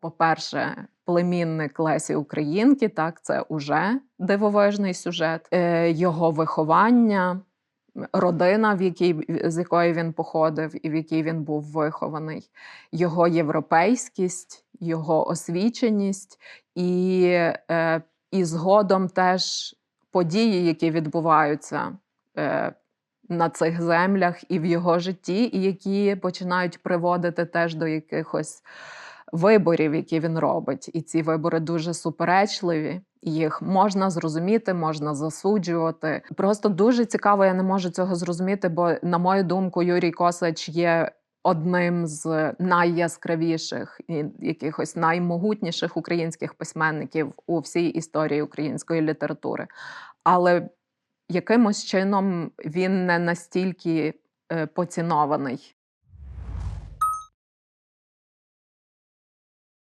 по-перше, племінник Лесі Українки, так, це уже дивовижний сюжет, е, його виховання, родина, в якій, з якої він походив і в якій він був вихований, його європейськість, його освіченість і, е, і згодом теж події, які відбуваються. Е, на цих землях і в його житті, і які починають приводити теж до якихось виборів, які він робить. І ці вибори дуже суперечливі. Їх можна зрозуміти, можна засуджувати. Просто дуже цікаво, я не можу цього зрозуміти, бо, на мою думку, Юрій Косач є одним з найяскравіших і якихось наймогутніших українських письменників у всій історії української літератури. Але якимось чином він не настільки е, поцінований